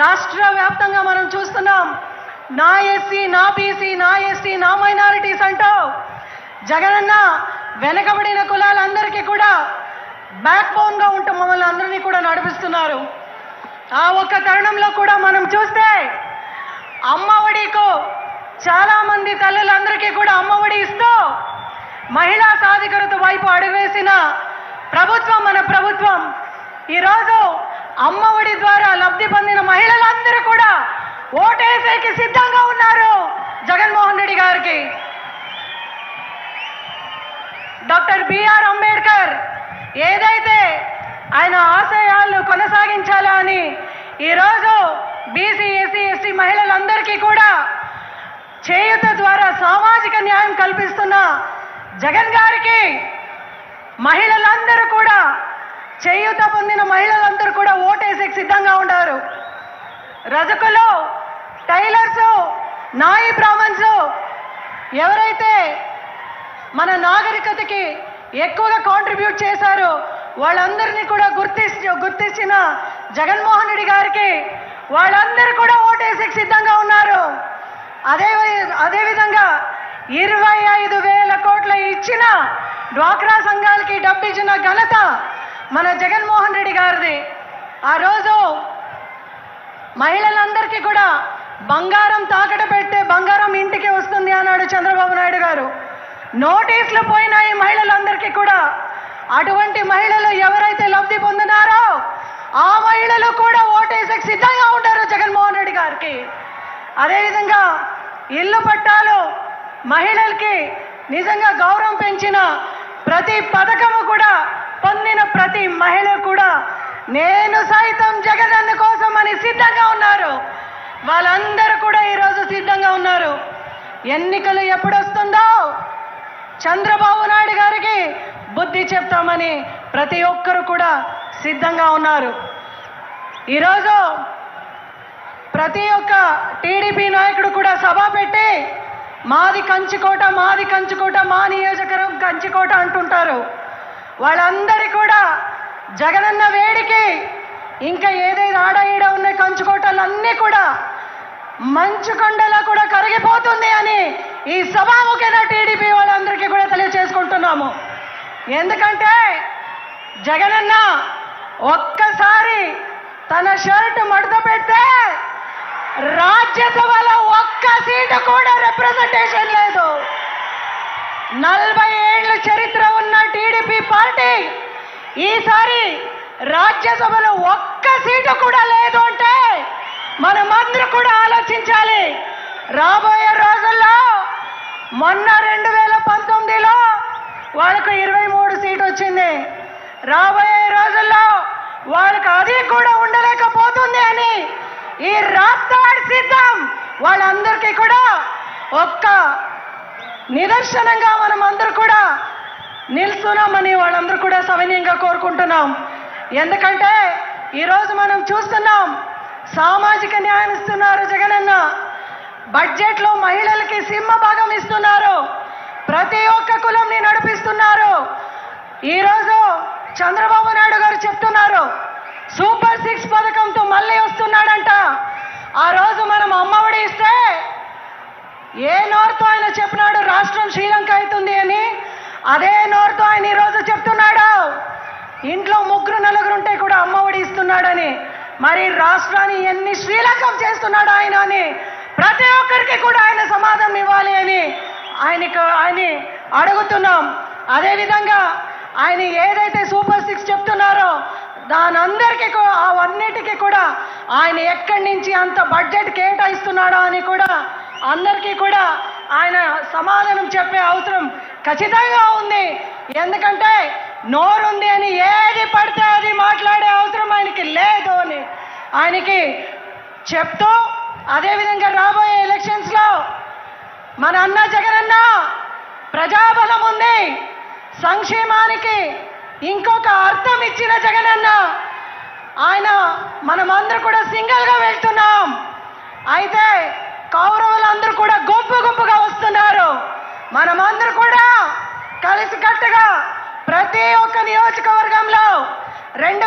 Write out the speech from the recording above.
రాష్ట్ర వ్యాప్తంగా మనం చూస్తున్నాం నా ఎస్సీ నా బీసీ నా ఎస్టీ నా మైనారిటీస్ అంటూ జగనన్న వెనకబడిన కులాలందరికీ కూడా బ్యాక్ బోన్గా ఉంటూ మమ్మల్ని అందరినీ కూడా నడిపిస్తున్నారు. ఆ ఒక్క తరుణంలో కూడా మనం చూస్తే అమ్మఒడికు ఒడికు చాలామంది తల్లులందరికీ కూడా అమ్మఒడి ఇస్తూ మహిళా సాధికారత వైపు అడుగువేసిన ప్రభుత్వం మన ప్రభుత్వం. ఈరోజు అమ్మఒడి ద్వారా లబ్ధి పొందిన మహిళలందరూ కూడా ఓటేసేకి సిద్ధంగా ఉన్నారు. జగన్మోహన్ రెడ్డి గారికి. డాక్టర్ బిఆర్ అంబేద్కర్ ఏదైతే ఆయన ఆశయాలను కొనసాగించాలా అని ఈరోజు బీసీ ఎస్సీ ఎస్టీ మహిళలందరికీ కూడా చేయుత ద్వారా సామాజిక న్యాయం కల్పిస్తున్న జగన్ గారికి మహిళలందరూ కూడా చేయూత పొందిన మహిళలందరూ కూడా ఓటేసేకి సిద్ధంగా ఉన్నారు. రజకులు టైలర్స్ నాయి బ్రాహ్మణ్స్ ఎవరైతే మన నాగరికతకి ఎక్కువగా కాంట్రిబ్యూట్ చేశారో వాళ్ళందరినీ కూడా గుర్తించి గుర్తించిన జగన్మోహన్ రెడ్డి గారికి వాళ్ళందరూ కూడా ఓటేసేకి సిద్ధంగా ఉన్నారు. అదే అదేవిధంగా ఇరవై ఐదు వేల కోట్ల ఇచ్చిన డ్వాక్రా సంఘాలకి డబ్బు ఇచ్చిన ఘనత మన జగన్మోహన్ రెడ్డి గారిది. ఆ రోజు మహిళలందరికీ కూడా బంగారం తాకట పెడితే బంగారం ఇంటికి వస్తుంది అన్నాడు చంద్రబాబు నాయుడు గారు. నోటీసులు పోయినాయి మహిళలందరికీ కూడా. అటువంటి మహిళలు ఎవరైతే లబ్ధి పొందినారో ఆ మహిళలు కూడా ఓటేసేకి సిద్ధంగా ఉంటారు జగన్మోహన్ రెడ్డి గారికి. అదేవిధంగా ఇల్లు పట్టాలు మహిళలకి నిజంగా గౌరవం పెంచిన ప్రతి పథకము కూడా పొందిన ప్రతి మహిళ కూడా నేను సైతం జగదన్న కోసం అని సిద్ధంగా ఉన్నారు. వాళ్ళందరూ కూడా ఈరోజు సిద్ధంగా ఉన్నారు. ఎన్నికలు ఎప్పుడొస్తుందో చంద్రబాబు నాయుడు గారికి బుద్ధి చెప్తామని ప్రతి ఒక్కరు కూడా సిద్ధంగా ఉన్నారు. ఈరోజు ప్రతి ఒక్క టీడీపీ నాయకుడు కూడా సభ పెట్టి మాది కంచుకోట మాది కంచుకోట మా నియోజకవర్గం కంచుకోట అంటుంటారు. వాళ్ళందరి కూడా జగనన్న వేడికి ఇంకా ఏదైనా ఆడ ఈడ ఉన్న కంచుకోటలన్నీ కూడా మంచు కొండలో కూడా కరిగిపోతుంది అని ఈ సభాముఖైన టీడీపీ వాళ్ళందరికీ కూడా తెలియచేసుకుంటున్నాము. ఎందుకంటే జగనన్న ఒక్కసారి తన షర్ట్ మడత పెడితే రాజ్యసభలో ఒక్క సీటు కూడా రిప్రజెంటేషన్ లేదు. నలభై ఏళ్ళ చరిత్ర ఉన్న టీడీపీ పార్టీ ఈసారి రాజ్యసభలో ఒక్క సీటు కూడా లేదు అంటే మనమందరూ కూడా ఆలోచించాలి. రాబోయే రోజుల్లో మొన్న రెండు వేల పంతొమ్మిదిలో వాళ్ళకు ఇరవై మూడు సీటు వచ్చింది. రాబోయే రోజుల్లో వాళ్ళకి అది కూడా ఉండలేకపోతుంది అని ఈ రాష్ట్రాడి సిద్ధం వాళ్ళందరికీ కూడా ఒక్క నిదర్శనంగా మనం అందరూ కూడా నిల్చున్నామని వాళ్ళందరూ కూడా సవినీయంగా కోరుకుంటున్నాం. ఎందుకంటే ఈరోజు మనం చూస్తున్నాం సామాజిక న్యాయం ఇస్తున్నారు జగనన్న. బడ్జెట్లో మహిళలకి సింహ భాగం ఇస్తున్నారు. ప్రతి ఒక్క కులంని నడిపిస్తున్నారు. ఈరోజు చంద్రబాబు నాయుడు గారు చెప్తున్నారు సూపర్ సిక్స్ పథకంతో మళ్ళీ వస్తున్నాడంట. ఆ రోజు మనం అమ్మఒడి ఇస్తే ఏ నోరుతో ఆయన చెప్పినాడు రాష్ట్రం శ్రీలంక అవుతుంది అని? అదే నోరుతో ఆయన ఈరోజు చెప్తున్నాడు. ఇంట్లో ముగ్గురు నలుగురు ఉంటే కూడా అమ్మఒడి ఇస్తున్నాడని. మరి రాష్ట్రాన్ని ఎన్ని శ్రీలంకం చేస్తున్నాడు ఆయన అని? ప్రతి ఒక్కరికి కూడా ఆయన సమాధానం ఇవ్వాలి అని ఆయనకు ఆయన అడుగుతున్నాం. అదేవిధంగా ఆయన ఏదైతే సూపర్ సిక్స్ చెప్తున్నారో దాని అందరికీ అవన్నిటికీ కూడా ఆయన ఎక్కడి నుంచి అంత బడ్జెట్ కేటాయిస్తున్నాడో అని కూడా అందరికీ కూడా ఆయన సమాధానం చెప్పే అవసరం ఖచ్చితంగా ఉంది. ఎందుకంటే నోరుంది అని ఏది పడితే అది మాట్లాడే అవసరం ఆయనకి లేదు అని ఆయనకి చెప్తూ అదేవిధంగా రాబోయే ఎలక్షన్స్లో మన అన్న జగనన్న ప్రజాబలం ఉంది. సంక్షేమానికి ఇంకొక అర్థం ఇచ్చిన జగనన్న ఆయన మనమందరూ కూడా సింగిల్గా వెళ్తున్నాం. అయితే కౌరవులందరూ కూడా గుంపు గుంపుగా వస్తున్నారు మనమందరూ కూడా కలిసికట్టుగా ప్రతి ఒక్క నియోజకవర్గంలో రెండు